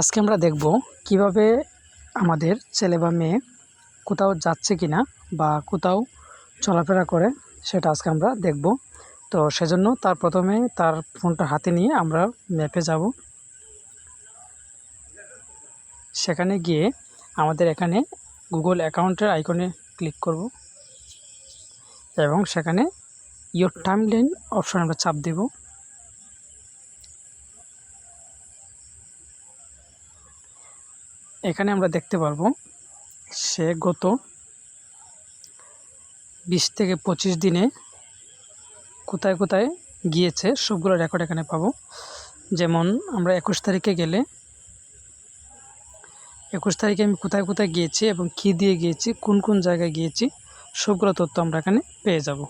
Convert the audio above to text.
আজকে আমরা দেখব কীভাবে আমাদের ছেলে বা মেয়ে কোথাও যাচ্ছে কি না বা কোথাও চলাফেরা করে, সেটা আজকে আমরা দেখব। তো সেজন্য তার প্রথমে তার ফোনটা হাতে নিয়ে আমরা ম্যাপে যাব। সেখানে গিয়ে আমাদের এখানে গুগল অ্যাকাউন্টের আইকনে ক্লিক করব এবং সেখানে ইয়োর টাইম লাইন অপশন আমরা চাপ দেব। এখানে আমরা দেখতে পারব, সে গত বিশ থেকে পঁচিশ দিনে কোথায় কোথায় গিয়েছে, সবগুলো রেকর্ড এখানে পাবো। যেমন আমরা একুশ তারিখে গেলে, একুশ তারিখে আমি কোথায় কোথায় গিয়েছি এবং কি দিয়ে গিয়েছি, কোন কোন জায়গায় গিয়েছি, সবগুলো তথ্য আমরা এখানে পেয়ে যাব।